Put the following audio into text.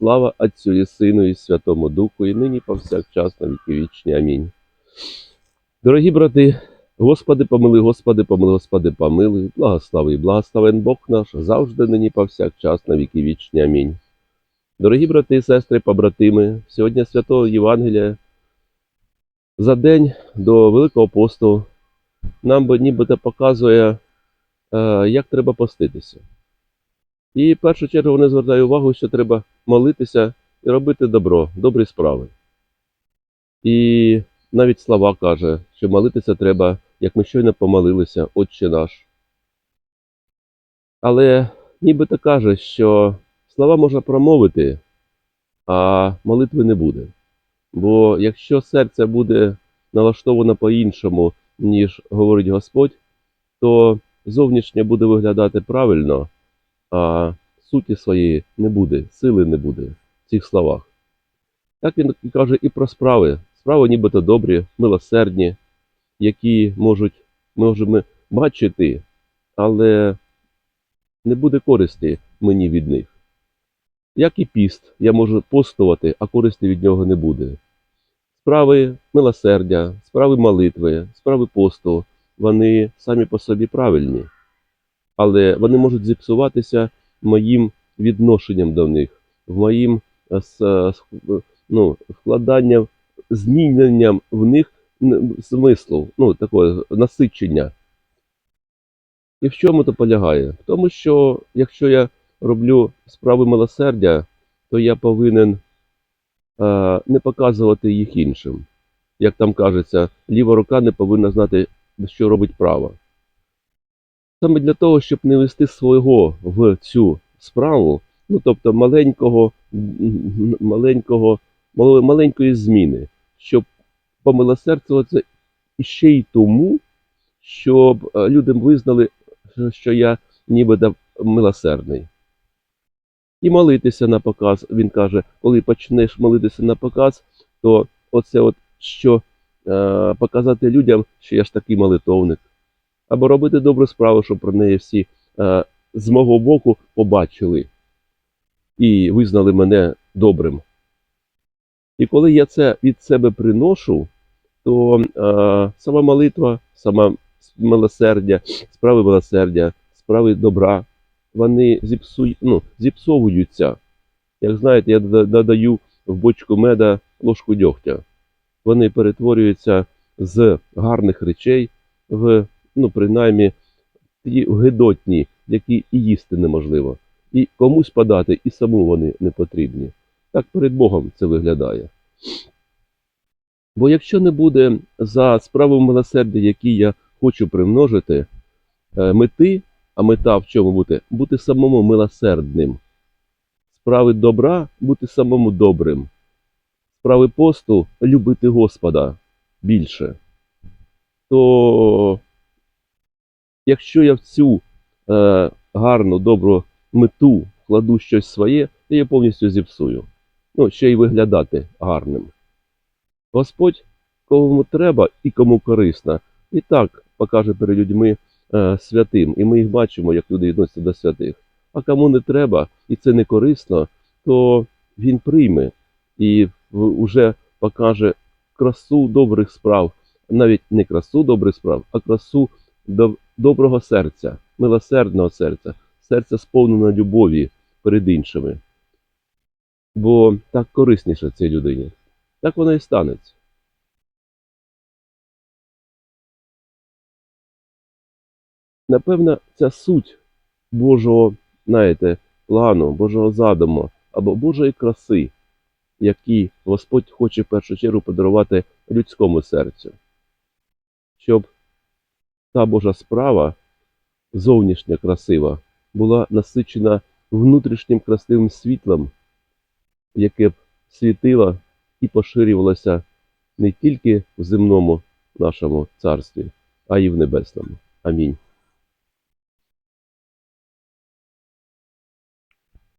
Слава Отцю і Сину, і Святому Духу, і нині повсякчас на віки вічні. Амінь. Дорогі брати, Господи, помили, Господи, помили, Господи, помилуй, благослови, благословен Бог наш, завжди нині повсякчас на віки вічні. Амінь. Дорогі брати і сестри, побратими, сьогодні Святого Євангелія за день до Великого посту нам би нібито показує, е, як треба поститися. І в першу чергу вони звертають увагу, що треба молитися і робити добро, добрі справи. І навіть слова каже, що молитися треба, як ми щойно помолилися, Отче наш. Але нібито каже, що слова можна промовити, а молитви не буде. Бо якщо серце буде налаштовано по-іншому, ніж говорить Господь, то зовнішнє буде виглядати правильно, а суті своєї не буде, сили не буде в цих словах. Так він каже і про справи. Справи нібито добрі, милосердні, які можуть, можемо бачити, але не буде користі мені від них. Як і піст, я можу постувати, а користі від нього не буде. Справи милосердя, справи молитви, справи посту, вони самі по собі правильні, але вони можуть зіпсуватися моїм відношенням до них, моїм е, с- е, ну, вкладанням, зміненням в них смислу, ну, такого насичення. І в чому то полягає? В тому, що якщо я роблю справи милосердя, то я повинен е, не показувати їх іншим. Як там кажеться, ліва рука не повинна знати, що робить права. Саме для того, щоб не вести свого в цю справу, ну тобто маленького, маленького, маленької зміни, щоб помилосердствуватися ще й тому, щоб е, люди визнали, що- я нібито милосердний. І молитися на показ. Він каже, коли почнеш молитися на показ, то оце от що е, показати людям, що я ж такий молитовник. Або робити добру справу, щоб про неї всі е, з мого боку побачили і визнали мене добрим. І коли я це від себе приношу, то е, сама молитва, сама милосердя, справи милосердя, справи добра, вони зіпсують, ну, зіпсовуються. Як знаєте, я додаю в бочку меда ложку дьогтя. Вони перетворюються з гарних речей в, ну, принаймні, ті гидотні, які і їсти неможливо. І комусь подати, і саму вони не потрібні. Так перед Богом це виглядає. Бо якщо не буде за справу милосердя, які я хочу примножити, е, мети, а мета в чому бути? Бути самому милосердним. Справи добра бути самому добрим. Справи посту любити Господа більше. То якщо я в цю е, гарну, добру мету вкладу щось своє, то я повністю зіпсую. Ну, ще й виглядати гарним. Господь кому треба і кому корисно, і так покаже перед людьми е, святим, і ми їх бачимо, як люди відносяться до святих. А кому не треба, і це не корисно, то він прийме і в- уже покаже красу добрих справ, навіть не красу добрих справ, а красу доброго серця, милосердного серця, серця сповненого любові перед іншими. Бо так корисніше цій людині. Так воно і станеться. Напевно, ця суть Божого, знаєте, плану, Божого задуму або Божої краси, які Господь хоче в першу чергу подарувати людському серцю, щоб та Божа справа, зовнішня красива, була насичена внутрішнім красивим світлом яке б світило і поширювалося не тільки в земному нашому царстві, а й в небесному. Амінь.